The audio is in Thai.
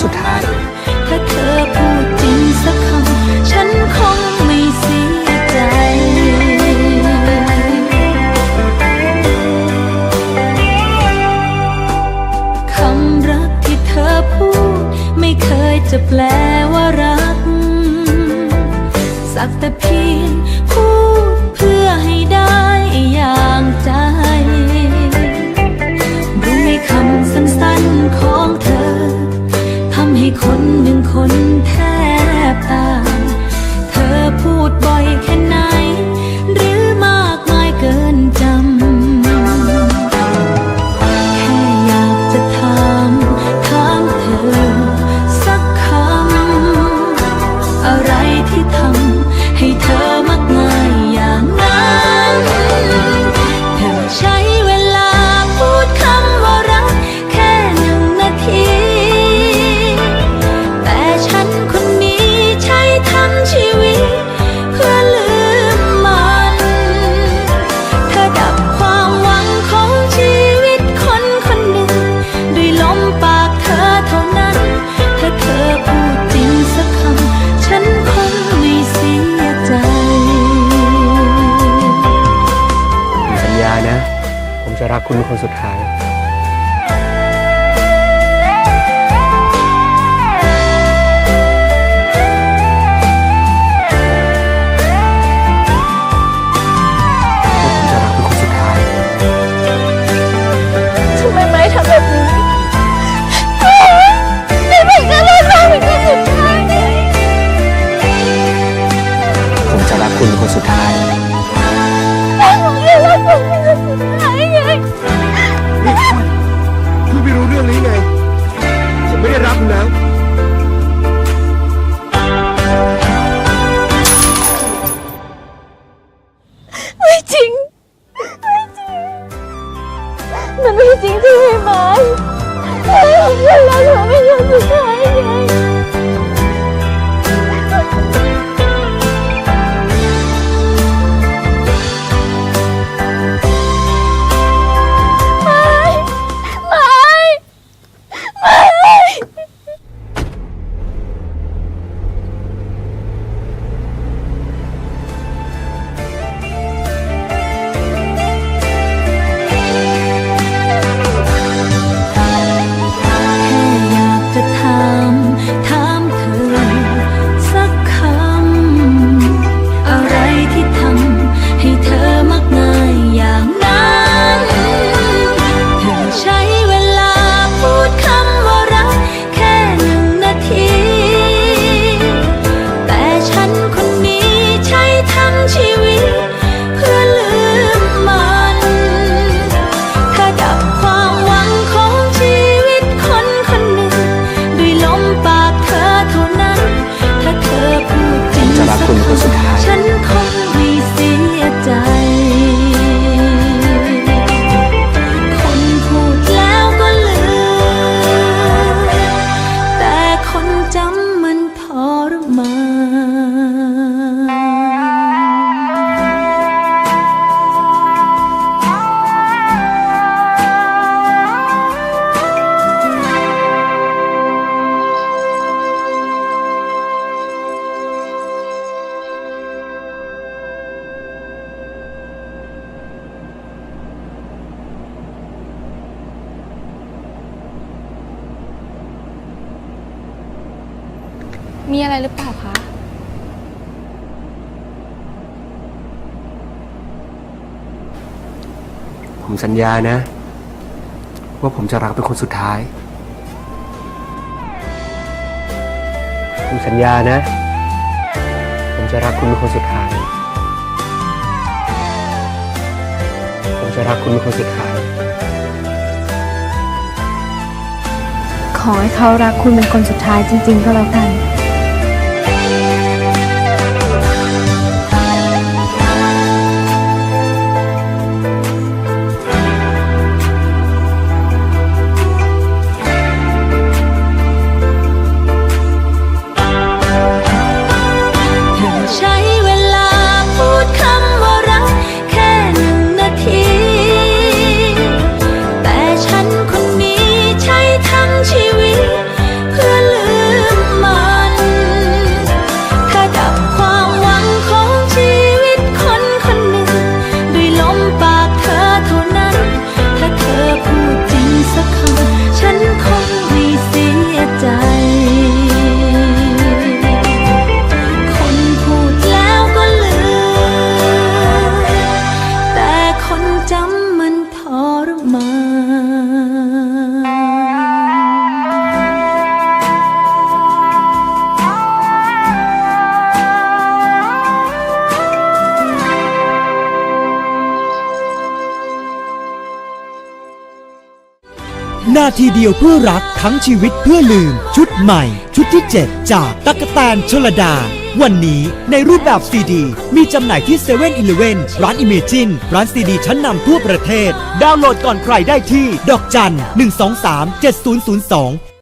สุดท้าย ถ้าเธอพูดจริงสักคำฉันคงไม่เสียใจ คำรักที่เธอพูด ไม่เคยจะแปลว่ารัก สักแต่เพียงพูด คุณเป็นคนสุดท้าย ผมจะรักเป็คนสุดท้าย ทำไมไม่ทำแบบนี้ไม่เป็นก็เล่นมาเป็นคนสุดท้าย ผมจะรักคุณคนสุดท้าย มีอะไรหรือเปล่าคะ ผมสัญญานะ ว่าผมจะรักเป็นคนสุดท้าย ผมสัญญานะ ผมจะรักคุณเป็นคนสุดท้าย ผมจะรักคุณเป็นคนสุดท้าย ขอให้เขารักคุณเป็นคนสุดท้ายจริง ๆ ก็แล้วกัน นาทีเดียวเพื่อรักทั้งชีวิตเพื่อลืม ชุดใหม่ ชุดที่ 7 จากตักกแตนชลดา วันนี้ในรูปแบบซีดี มีจำหน่ายที่7 e เ e ่ e อร้านอิเมจินร้านซีดีชั้นนำทั่วประเทศ ดาวน์โหลดก่อนใครได้ที่ ดอกจัน 123 7002